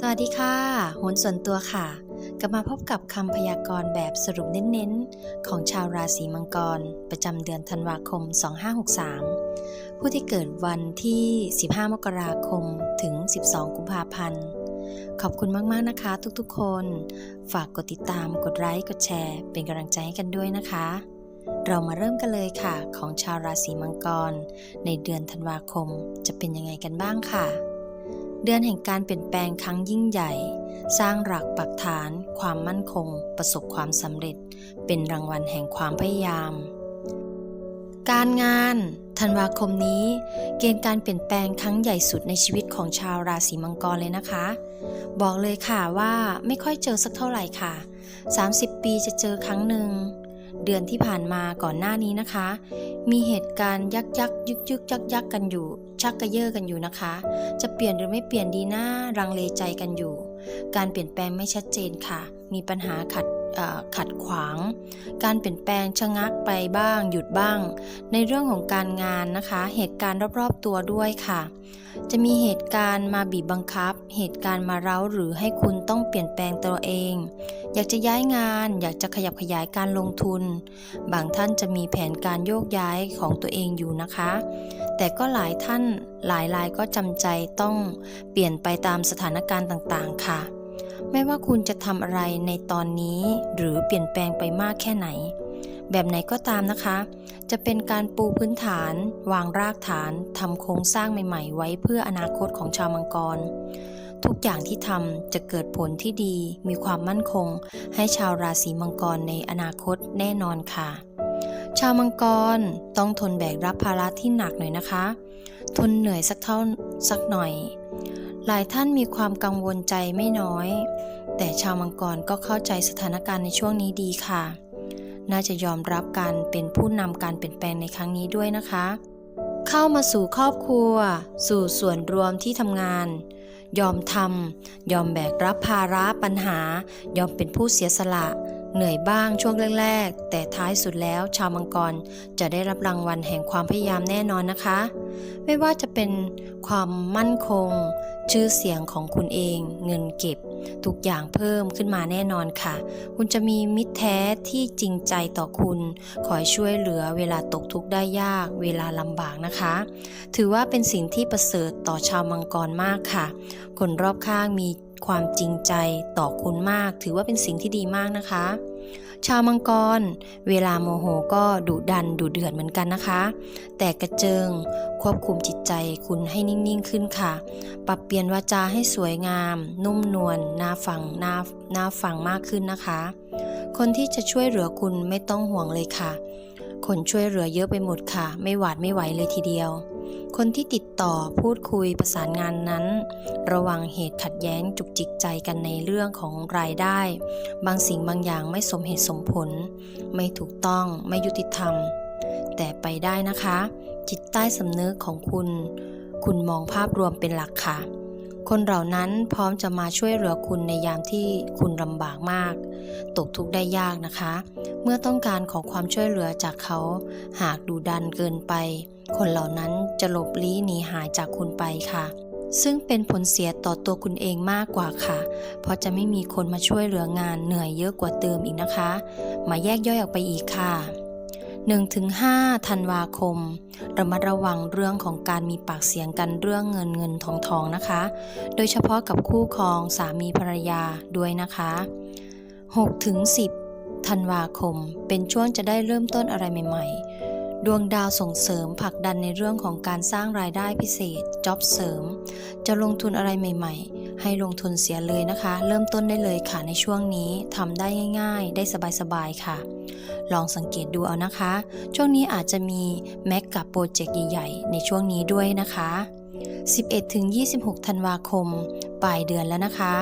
สวัสดีค่ะโหนส่วนตัวค่ะ กลับมาพบกับคำพยากรณ์แบบสรุปเน้นๆ ของชาวราศีมังกร ประจำเดือนธันวาคม 2563 ผู้ที่เกิดวันที่ 15 มกราคมถึง 12 กุมภาพันธ์ ขอบคุณมากๆนะคะทุกๆคน ฝากกดติดตาม กดไลค์ กดแชร์ เป็นกำลังใจให้กันด้วยนะคะ เรามาเริ่มกันเลยค่ะ ของชาวราศีมังกร ในเดือนธันวาคมจะเป็นยังไงกันบ้างค่ะ เดือนแห่งการเปลี่ยนแปลงครั้งยิ่งใหญ่ สร้างหลักปักฐาน ความมั่นคง ประสบความสำเร็จ เป็นรางวัลแห่งความพยายาม การงานธันวาคมนี้ เกณฑ์การเปลี่ยนแปลงครั้งใหญ่สุดในชีวิตของชาวราศีมังกรเลยนะคะ บอกเลยค่ะว่าไม่ค่อยเจอสักเท่าไหร่ค่ะ 30 ปีจะเจอครั้งหนึ่ง เดือนที่ผ่านมาก่อนหน้านี้นะคะ มีเหตุการณ์ยักยักยึกยึกยักยักกันอยู่ ชักกระเยาะกันอยู่นะคะ จะเปลี่ยนหรือไม่เปลี่ยนดีหน้ารังเลใจกันอยู่ การเปลี่ยนแปลงไม่ชัดเจนค่ะ มีปัญหาขัด ขัดขวาง การเปลี่ยนแปลงชะงักไปบ้าง หยุดบ้าง ในเรื่องของการงานนะคะ เหตุการณ์รอบๆตัวด้วยค่ะ จะมีเหตุการณ์มาบีบบังคับ เหตุการณ์มาเร้าหรือให้คุณต้องเปลี่ยนแปลงตัวเอง อยากจะย้ายงาน อยากจะขยับขยายการลงทุน บางท่านจะมีแผนการโยกย้ายของตัวเองอยู่นะคะ แต่ก็หลายท่านหลายรายก็จำใจต้องเปลี่ยนไปตามสถานการณ์ต่างๆ ค่ะ ไม่ว่าคุณจะทำอะไรในตอนนี้ หรือเปลี่ยนแปลงไปมากแค่ไหน แบบไหนก็ตามนะคะ จะเป็นการปูพื้นฐาน วางรากฐานทำโครงสร้างใหม่ ๆ ไว้เพื่ออนาคตของชาวมังกร ทุกอย่างที่ทำจะเกิดผลที่ดี มีความมั่นคง ให้ชาวราศีมังกรในอนาคตแน่นอนค่ะ ชาวมังกรต้องทนแบกรับภาระที่หนักหน่อยนะคะ ทนเหนื่อยสักเท่าสักหน่อย หลายท่านมีความกังวลใจไม่น้อย แต่ชาวมังกรก็เข้าใจสถานการณ์ในช่วงนี้ดีค่ะ น่าจะยอมรับการเป็นผู้นำการเปลี่ยนแปลงในครั้งนี้ด้วยนะคะ เข้ามาสู่ครอบครัว สู่ส่วนรวมที่ทำงาน ยอมทำยอมแบกรับภาระปัญหา ยอมเป็นผู้เสียสละ เหนื่อยบ้างช่วงแรกๆ แต่ท้ายสุดแล้วชาวมังกรจะได้รับรางวัลแห่งความพยายามแน่นอนนะคะ ไม่ว่าจะเป็นความมั่นคง ชื่อเสียงของคุณเอง เงินเก็บ ทุกอย่างเพิ่มขึ้นมาแน่นอนค่ะ คุณจะมีมิตรแท้ที่จริงใจต่อคุณ คอยช่วยเหลือเวลาตกทุกข์ได้ยาก เวลาลำบากนะคะ ถือว่าเป็นสิ่งที่ประเสริฐต่อชาวมังกรมากค่ะ คนรอบข้างมี ความจริงใจต่อคุณมาก ถือว่าเป็นสิ่งที่ดีมากนะคะ ชาวมังกร เวลาโมโหก็ดุดันดุเดือดเหมือนกันนะคะ แต่กระเจิงควบคุมจิตใจคุณให้นิ่งๆขึ้นค่ะ ปรับเปลี่ยนวาจาให้สวยงาม นุ่มนวลน่าฟังน่าน่าฟังมากขึ้นนะคะ คนที่จะช่วยเหลือคุณไม่ต้องห่วงเลยค่ะ คนช่วยเหลือเยอะไปหมดค่ะ ไม่หวาดไม่ไหวเลยทีเดียว คนที่ติดต่อพูดคุยประสานงานนั้น ระวังเหตุขัดแย้งจุกจิกใจกันในเรื่องของรายได้ บางสิ่งบางอย่างไม่สมเหตุสมผล ไม่ถูกต้องไม่ยุติธรรม แต่ไปได้นะคะ จิตใต้สำนึกของคุณ คุณมองภาพรวมเป็นหลักค่ะ คนเหล่านั้นพร้อมจะมาช่วยเหลือคุณในยามที่คุณลำบากมาก ตกทุกข์ได้ยากนะคะ เมื่อต้องการขอความช่วยเหลือจากเขา หากดูดันเกินไป คนเหล่านั้นจะหลบลี้หนีหายจากคุณไปค่ะ ซึ่งเป็นผลเสียต่อตัวคุณเองมากกว่าค่ะ เพราะจะไม่มีคนมาช่วยเหลืองานเหนื่อยเยอะกว่าเดิมอีกนะคะ มาแยกย่อยออกไปอีกค่ะ 1-5ธันวาคม ระมัดระวังเรื่องของการมีปากเสียงกันเรื่องเงินเงินทองทองนะคะ โดยเฉพาะกับคู่ครองสามีภรรยาด้วยนะคะ6-10ธันวาคม เป็นช่วงจะได้เริ่มต้นอะไรใหม่ ๆ ดวงดาวส่งเสริมผลักดันในเรื่องของการสร้างรายได้พิเศษจ็อบเสริม จะลงทุนอะไรใหม่ ๆ ให้ลงทุนเสียเลยนะคะ เริ่มต้นได้เลยค่ะในช่วงนี้ทำได้ง่าย ๆ ได้สบายๆค่ะ ลองสังเกตดูเอานะคะ ช่วงนี้อาจจะมีแม็กกับโปรเจกต์ใหญ่ ๆ ในช่วงนี้ด้วยนะคะ 11-26 ธันวาคม ปลายเดือนแล้วนะคะ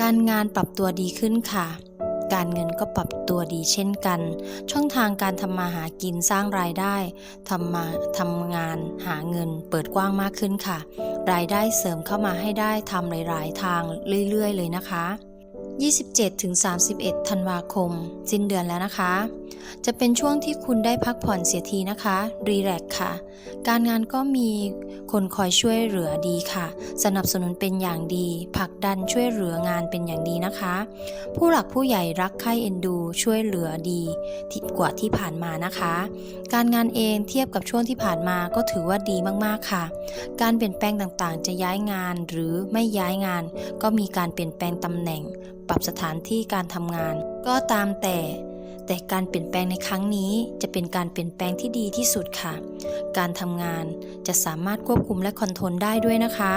การงานปรับตัวดีขึ้นค่ะ การเงินก็ปรับตัวดีเช่นกัน ช่องทางการทำมาหากินสร้างรายได้ทำมาทำงานหาเงินเปิดกว้างมากขึ้นค่ะ รายได้เสริมเข้ามาให้ได้ทำหลายๆ ทางเรื่อย ๆ เลยนะคะ 27-31 ธันวาคม สิ้นเดือนแล้วนะคะ จะเป็นช่วงที่คุณได้พักผ่อนเสียทีนะคะ รีแลกค่ะ การงานก็มีคนคอยช่วยเหลือดีค่ะ สนับสนุนเป็นอย่างดีผลักดันช่วยเหลืองานเป็นอย่างดีนะคะ ผู้หลักผู้ใหญ่รักใคร่เอ็นดูช่วยเหลือดีกว่าที่ผ่านมานะคะ การงานเองเทียบกับช่วงที่ผ่านมาก็ถือว่าดีมากๆค่ะ การเปลี่ยนแปลงต่างๆ จะย้ายงานหรือไม่ย้ายงาน ก็มีการเปลี่ยนแปลงตำแหน่งปรับสถานที่การทำงาน ก็ตามแต่ แต่การเปลี่ยนแปลงในครั้งนี้จะเป็นการเปลี่ยนแปลงที่ดีที่สุดค่ะ การทำงานจะสามารถควบคุมและคอนโทรลได้ด้วยนะคะ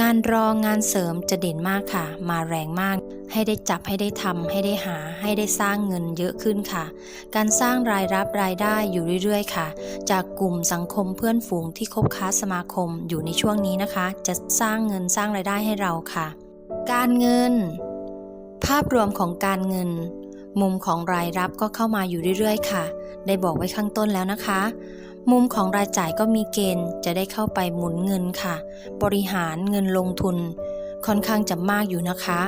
งานรองงานเสริมจะเด่นมากค่ะ มาแรงมาก ให้ได้จับให้ได้ทำให้ได้หา ให้ได้สร้างเงินเยอะขึ้นค่ะ การสร้างรายรับรายได้อยู่เรื่อย ๆ ค่ะ จากกลุ่มสังคมเพื่อนฝูงที่คบค้าสมาคมอยู่ในช่วงนี้นะคะ จะสร้างเงินสร้างรายได้ให้เราค่ะการเงิน ภาพรวมของการเงิน มุมของรายรับก็เข้ามาอยู่เรื่อยๆ ค่ะ ได้บอกไว้ข้างต้นแล้วนะคะ มุมของรายจ่ายก็มีเกณฑ์จะได้เข้าไปหมุนเงินค่ะ บริหารเงินลงทุน ค่อนข้างจะมากอยู่นะคะ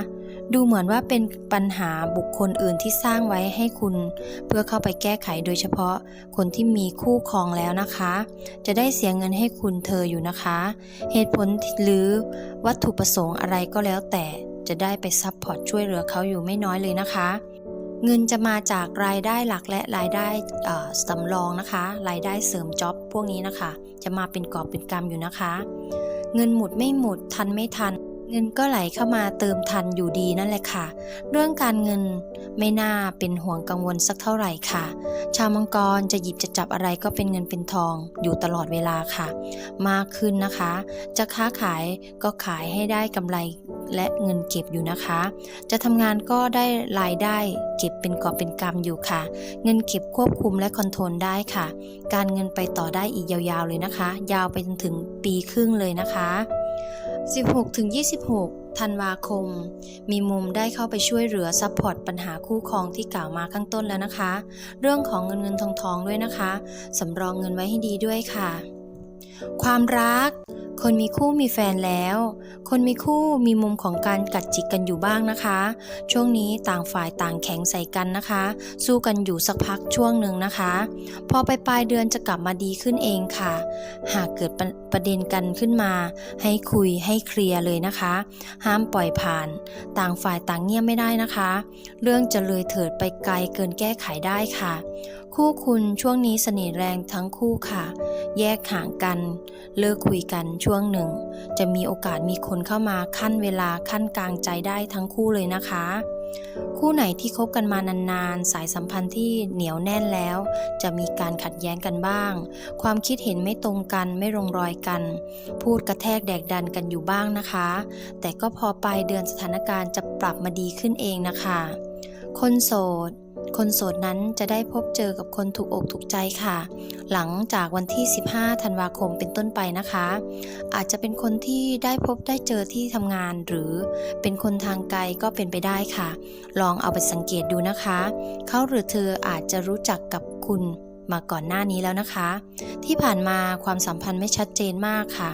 ดูเหมือนว่าเป็นปัญหาบุคคลอื่นที่สร้างไว้ให้คุณ เพื่อเข้าไปแก้ไขโดยเฉพาะคนที่มีคู่ครองแล้วนะคะ จะได้เสียเงินให้คุณเธออยู่นะคะ เหตุผลหรือวัตถุประสงค์อะไรก็แล้วแต่ จะได้ไปซัพพอร์ตช่วยเหลือเขาอยู่ไม่น้อยเลยนะคะ เงินจะมาจากรายได้หลักและรายได้สำรองนะคะ รายได้เสริมจ็อบพวกนี้นะคะ จะมาเป็นกอบเป็นกำอยู่นะคะ เงินหมุดไม่หมุดทันไม่ทัน เงินก็ไหลเข้ามาเติมทันอยู่ดีนั่นแหละค่ะ เรื่องการเงินไม่น่าเป็นห่วงกังวลสักเท่าไหร่ค่ะ ชาวมังกรจะหยิบจะจับอะไรก็เป็นเงินเป็นทองอยู่ตลอดเวลาค่ะ มากขึ้นนะคะ จะค้าขายก็ขายให้ได้กำไร และเงินเก็บอยู่นะคะ จะทำงานก็ได้รายได้เก็บเป็นกอบเป็นกำอยู่ค่ะ เงินเก็บควบคุมและคอนโทรลได้ค่ะ การเงินไปต่อได้อีกยาวๆเลยนะคะ ยาวไปจนถึงปีครึ่งเลยนะคะ 16-26ธันวาคม มีมุมได้เข้าไปช่วยเหลือซัพพอร์ตปัญหาคู่ครองที่กล่าวมาข้างต้นแล้วนะคะ เรื่องของเงินเงินทองทองด้วยนะคะ สำรองเงินไว้ให้ดีด้วยค่ะ ความรัก คนมีคู่มีแฟนแล้ว คนมีคู่มีมุมของการกัดจิกกันอยู่บ้างนะคะ ช่วงนี้ต่างฝ่ายต่างแข็งใส่กันนะคะ สู้กันอยู่สักพักช่วงหนึ่งนะคะ พอไปปลายเดือนจะกลับมาดีขึ้นเองค่ะ หากเกิดประประเด็นกันขึ้นมา ให้คุยให้เคลียร์เลยนะคะ ห้ามปล่อยผ่าน ต่างฝ่ายต่างเงียบไม่ได้นะคะ เรื่องจะเลยเถิดไปไกลเกินแก้ไขได้ค่ะคู่คุณช่วงนี้เสน่ห์แรงทั้งคู่ค่ะ แยกห่างกันเลิกคุยกันช่วงหนึ่ง จะมีโอกาสมีคนเข้ามาขั้นเวลาขั้นกลางใจได้ทั้งคู่เลยนะคะ คู่ไหนที่คบกันมานานๆ สายสัมพันธ์ที่เหนียวแน่นแล้ว จะมีการขัดแย้งกันบ้าง ความคิดเห็นไม่ตรงกันไม่ลงรอยกัน พูดกระแทกแดกดันกันอยู่บ้างนะคะ แต่ก็พอปลายเดือนสถานการณ์จะปรับมาดีขึ้นเองนะคะ คนโสด คนโสดนั้นจะได้พบเจอกับคนถูกอกถูกใจค่ะ หลังจากวันที่ 15 ธันวาคมเป็นต้นไปนะคะ อาจจะเป็นคนที่ได้พบได้เจอที่ทำงาน หรือเป็นคนทางไกลก็เป็นไปได้ค่ะ ลองเอาไปสังเกตดูนะคะ เขาหรือเธออาจจะรู้จักกับคุณมาก่อนหน้านี้แล้วนะคะ ที่ผ่านมาความสัมพันธ์ไม่ชัดเจนมากค่ะ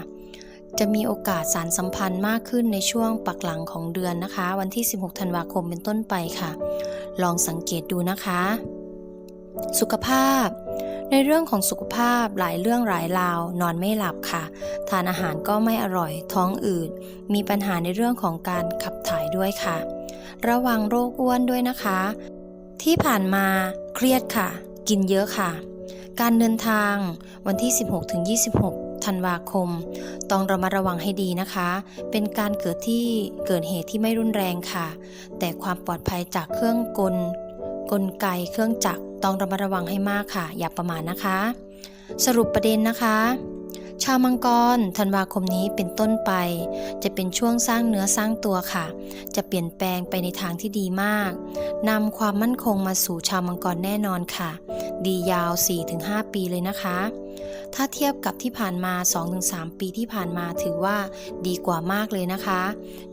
จะมีโอกาสสารสัมพันธ์มากขึ้นในช่วงปักหลังของเดือนนะคะ วันที่ 16 ธันวาคมเป็นต้นไปค่ะ ลองสังเกตดูนะคะ สุขภาพ ในเรื่องของสุขภาพหลายเรื่องหลายราวนอนไม่หลับค่ะ ทานอาหารก็ไม่อร่อยท้องอืดมีปัญหาในเรื่องของการขับถ่ายด้วยค่ะ ระวังโรคอ้วนด้วยนะคะ ที่ผ่านมาเครียดค่ะ กินเยอะค่ะ การเดินทางวันที่ 16-26 ธันวาคม ต้องระมัดระวังให้ดีนะคะ เป็นการเกิดที่เกิดเหตุที่ไม่รุนแรงค่ะ แต่ความปลอดภัยจากเครื่องกล กลไกเครื่องจักรต้องระมัดระวังให้มากค่ะ อย่าประมาทนะคะ สรุปประเด็นนะคะชาวมังกรธันวาคมนี้เป็นต้นไป จะเป็นช่วงสร้างเนื้อสร้างตัวค่ะ จะเปลี่ยนแปลงไปในทางที่ดีมากนำความมั่นคงมาสู่ชาวมังกรแน่นอนค่ะ ดียาว 4-5 ปีเลยนะคะ ถ้าเทียบกับที่ผ่านมา 2-3 ปีที่ผ่านมาถือว่าดีกว่ามากเลยนะคะ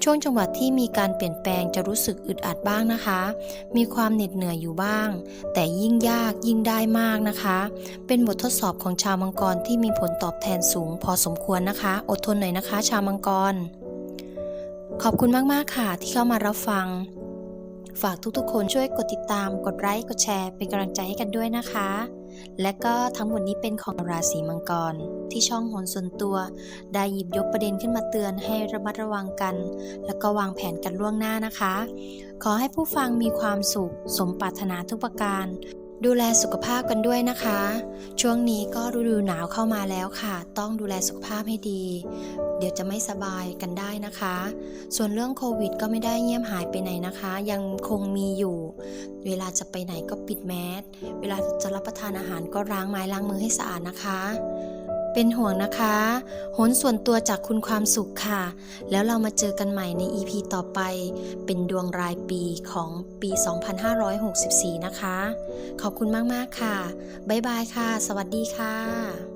ช่วงจังหวัดที่มีการเปลี่ยนแปลงจะรู้สึกอึดอัดบ้างนะคะ มีความเหน็ดเหนื่อยอยู่บ้าง แต่ยิ่งยากยิ่งได้มากนะคะ เป็นบททดสอบของชาวมังกรที่มีผลตอบแทนสูง พอสมควรนะคะ อดทนหน่อยนะคะ ชาวมังกร ขอบคุณมากๆค่ะ ที่เข้ามารับฟัง ฝากทุกๆ คนช่วยกดติดตาม กดไลค์ กดแชร์ เป็นกำลังใจให้กันด้วยนะคะ และก็ทั้งหมดนี้เป็นของราศีมังกร ที่ช่องหนส่วนตัว ได้หยิบยกประเด็นขึ้นมาเตือนให้ระมัดระวังกัน แล้วก็วางแผนกันล่วงหน้านะคะ ขอให้ผู้ฟังมีความสุข สมปรารถนาทุกประการ ดูแลสุขภาพกันด้วยนะคะ ช่วงนี้ก็ฤดูหนาวเข้ามาแล้วค่ะ ต้องดูแลสุขภาพให้ดี เดี๋ยวจะไม่สบายกันได้นะคะ ส่วนเรื่องโควิดก็ไม่ได้เงียบหายไปไหนนะคะ ยังคงมีอยู่ เวลาจะไปไหนก็ปิดแมส เวลาจะรับประทานอาหารก็ล้างไม้ล้างมือให้สะอาดนะคะ เป็นห่วงนะคะโหนส่วนตัวจากคุณความสุขค่ะ แล้วเรามาเจอกันใหม่ใน EP ต่อไป เป็นดวงรายปีของปี 2564 นะคะ ขอบคุณมาก ๆ ค่ะ บ๊ายบายค่ะ สวัสดีค่ะ